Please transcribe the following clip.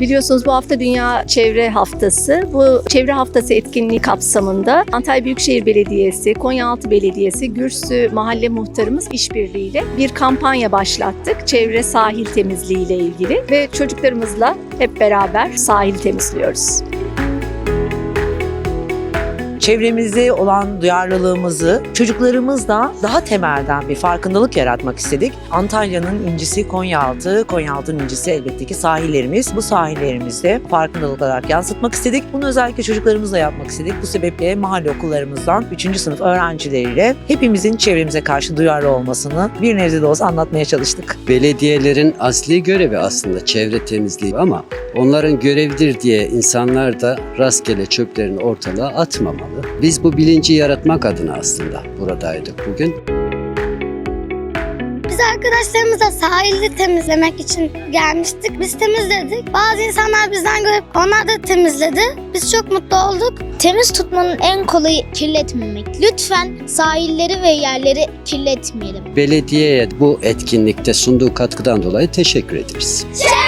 Biliyorsunuz bu hafta Dünya Çevre Haftası. Bu Çevre Haftası etkinliği kapsamında Antalya Büyükşehir Belediyesi, Konyaaltı Belediyesi, Gürsü Mahalle Muhtarımız işbirliğiyle bir kampanya başlattık. Çevre sahil temizliği ile ilgili ve çocuklarımızla hep beraber sahil temizliyoruz. Çevremize olan duyarlılığımızı çocuklarımızla daha temelden bir farkındalık yaratmak istedik. Antalya'nın incisi Konyaaltı, Konyaaltı'nın incisi elbette ki sahillerimiz. Bu sahillerimizde farkındalık olarak yansıtmak istedik. Bunu özellikle çocuklarımızla yapmak istedik. Bu sebeple mahalle okullarımızdan 3. sınıf öğrencileriyle hepimizin çevremize karşı duyarlı olmasını bir nebze de olsa anlatmaya çalıştık. Belediyelerin asli görevi aslında çevre temizliği ama onların görevidir diye insanlar da rastgele çöplerini ortalığa atmamalı. Biz bu bilinci yaratmak adına aslında buradaydık bugün. Biz arkadaşlarımızla sahilde temizlemek için gelmiştik. Biz temizledik. Bazı insanlar bizden görüp onlar da temizledi. Biz çok mutlu olduk. Temiz tutmanın en kolayı kirletmemek. Lütfen sahilleri ve yerleri kirletmeyelim. Belediyeye bu etkinlikte sunduğu katkıdan dolayı teşekkür ederiz. Çevremizi